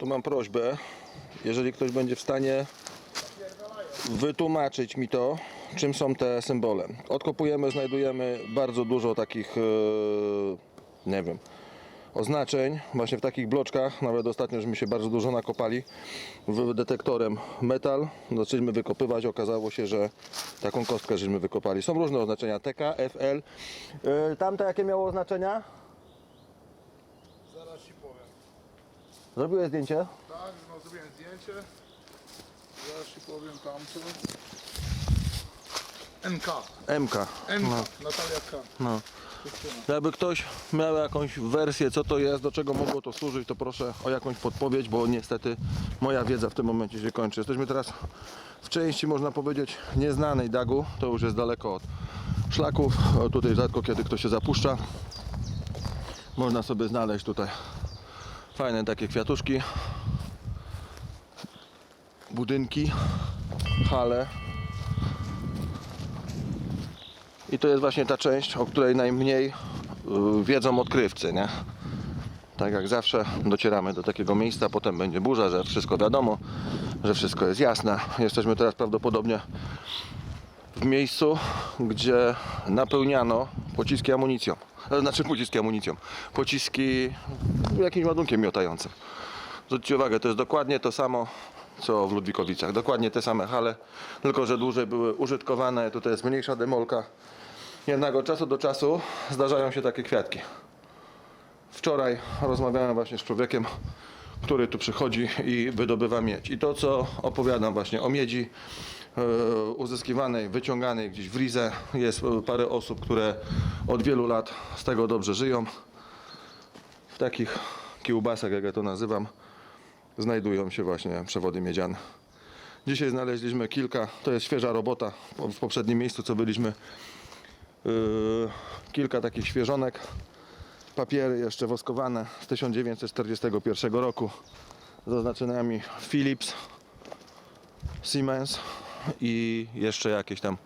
to mam prośbę, jeżeli ktoś będzie w stanie wytłumaczyć mi to, czym są te symbole. Odkopujemy, znajdujemy bardzo dużo takich, e, nie wiem, oznaczeń właśnie w takich bloczkach. Nawet ostatnio żeśmy się bardzo dużo nakopali detektorem metal. Zaczęliśmy wykopywać, okazało się, że taką kostkę żeśmy wykopali. Są różne oznaczenia TK, FL. E, Tamte jakie miało oznaczenia? Zaraz ci powiem. Zrobiłeś zdjęcie? Tak, no zrobiłem zdjęcie. Zaraz ci powiem tamto. NK. MK. NK. No, Natalia K. no. Jakby ktoś miał jakąś wersję, co to jest, do czego mogło to służyć, to proszę o jakąś podpowiedź, bo niestety moja wiedza w tym momencie się kończy. Jesteśmy teraz w części, można powiedzieć, nieznanej Dagu. To już jest daleko od szlaków. Tutaj rzadko kiedy ktoś się zapuszcza. Można sobie znaleźć tutaj fajne takie kwiatuszki, budynki, hale. I to jest właśnie ta część, o której najmniej y, wiedzą odkrywcy, nie? Tak jak zawsze docieramy do takiego miejsca, potem będzie burza, że wszystko wiadomo, że wszystko jest jasne. Jesteśmy teraz prawdopodobnie w miejscu, gdzie napełniano pociski amunicją. Znaczy pociski amunicją. Pociski jakimś ładunkiem miotającym. Zwróćcie uwagę, to jest dokładnie to samo, co w Ludwikowicach. Dokładnie te same hale, tylko że dłużej były użytkowane. Tutaj jest mniejsza demolka. Jednak od czasu do czasu zdarzają się takie kwiatki. Wczoraj rozmawiałem właśnie z człowiekiem, który tu przychodzi i wydobywa miedź. I to, co opowiadam właśnie o miedzi uzyskiwanej, wyciąganej gdzieś w Rizę, jest e, parę osób, które od wielu lat z tego dobrze żyją. W takich kiełbasach, jak ja to nazywam, znajdują się właśnie przewody miedziane. Dzisiaj znaleźliśmy kilka, to jest świeża robota w poprzednim miejscu, co byliśmy. Yy, kilka takich świeżonek, papiery jeszcze woskowane z 1941 roku z oznaczeniami Philips, Siemens i jeszcze jakieś tam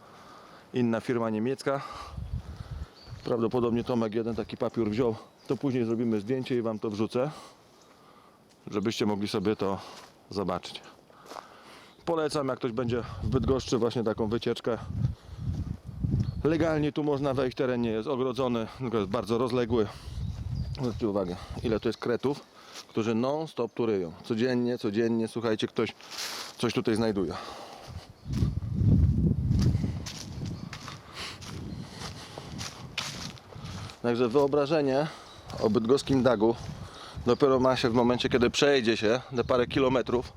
inna firma niemiecka. Prawdopodobnie Tomek jeden taki papier wziął, to później zrobimy zdjęcie i Wam to wrzucę, żebyście mogli sobie to zobaczyć. Polecam, jak ktoś będzie w Bydgoszczy właśnie taką wycieczkę Legalnie tu można wejść, teren nie jest ogrodzony, tylko jest bardzo rozległy. Zwróćcie uwagę, ile tu jest kretów, którzy non-stop tu ryją. Codziennie, codziennie, słuchajcie, ktoś coś tutaj znajduje. Także wyobrażenie o bydgoskim dagu dopiero ma się w momencie, kiedy przejdzie się te parę kilometrów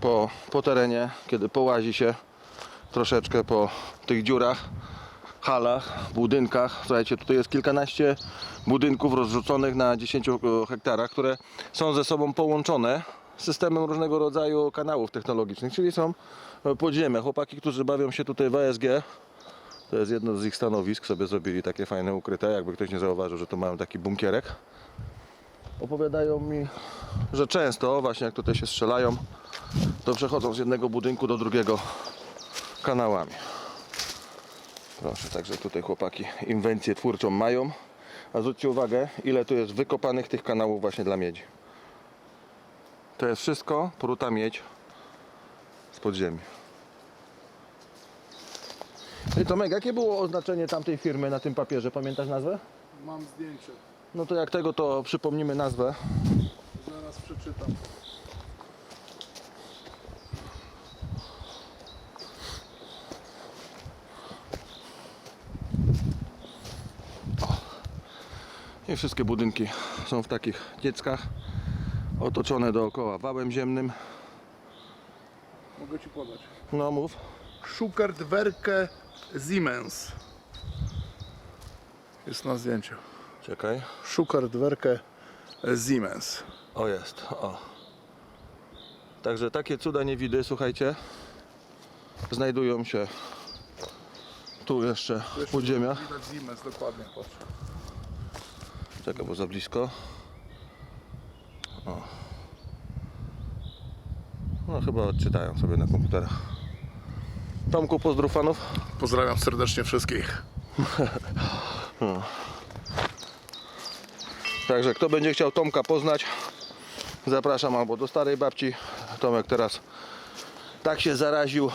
po, po terenie, kiedy połazi się troszeczkę po tych dziurach, halach, budynkach. Słuchajcie, tutaj jest kilkanaście budynków rozrzuconych na 10 hektarach, które są ze sobą połączone systemem różnego rodzaju kanałów technologicznych, czyli są podziemia. Chłopaki, którzy bawią się tutaj w ASG, to jest jedno z ich stanowisk, sobie zrobili takie fajne ukryte, jakby ktoś nie zauważył, że tu mają taki bunkierek. Opowiadają mi, że często, właśnie jak tutaj się strzelają, to przechodzą z jednego budynku do drugiego kanałami. Proszę, także tutaj chłopaki inwencję twórczą mają. A zwróćcie uwagę, ile tu jest wykopanych tych kanałów właśnie dla miedzi. To jest wszystko pruta miedź z podziemi. I Tomek, jakie było oznaczenie tamtej firmy na tym papierze? Pamiętasz nazwę? Mam zdjęcie. No to jak tego, to przypomnimy nazwę. Zaraz przeczytam. I wszystkie budynki są w takich dzieckach, otoczone dookoła wałem ziemnym. Mogę ci podać. No mów. Schuckert Werke Siemens. Jest na zdjęciu. Czekaj. Schuckert Werke Siemens. O jest, o. Także takie cuda nie widy, słuchajcie, znajdują się tu jeszcze w podziemiach. Widać Siemens, dokładnie. Patrz. Czekaj, bo za blisko. O. No chyba odczytają sobie na komputerach. Tomku, pozdrów fanów. Pozdrawiam serdecznie wszystkich. Także kto będzie chciał Tomka poznać, Zapraszam albo do starej babci. Tomek teraz tak się zaraził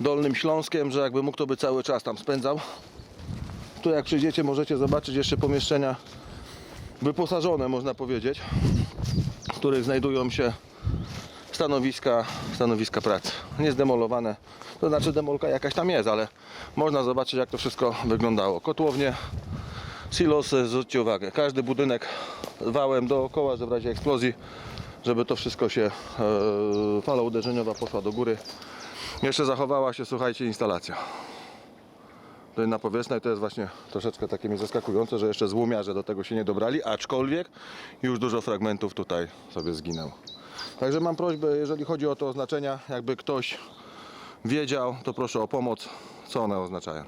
Dolnym Śląskiem, że jakby mógł to by cały czas tam spędzał. Tu jak przyjdziecie możecie zobaczyć jeszcze pomieszczenia wyposażone można powiedzieć, w których znajdują się stanowiska, stanowiska pracy. Nie zdemolowane, to znaczy demolka jakaś tam jest, ale można zobaczyć jak to wszystko wyglądało. Kotłownie, silosy, zwróćcie uwagę, każdy budynek wałem dookoła, że w razie eksplozji, żeby to wszystko się, e, fala uderzeniowa poszła do góry. Jeszcze zachowała się, słuchajcie, instalacja. Tutaj na powierzchni to jest właśnie troszeczkę takie mi zaskakujące, że jeszcze złumiarze do tego się nie dobrali, aczkolwiek już dużo fragmentów tutaj sobie zginęło. Także mam prośbę, jeżeli chodzi o te oznaczenia, jakby ktoś wiedział, to proszę o pomoc, co one oznaczają.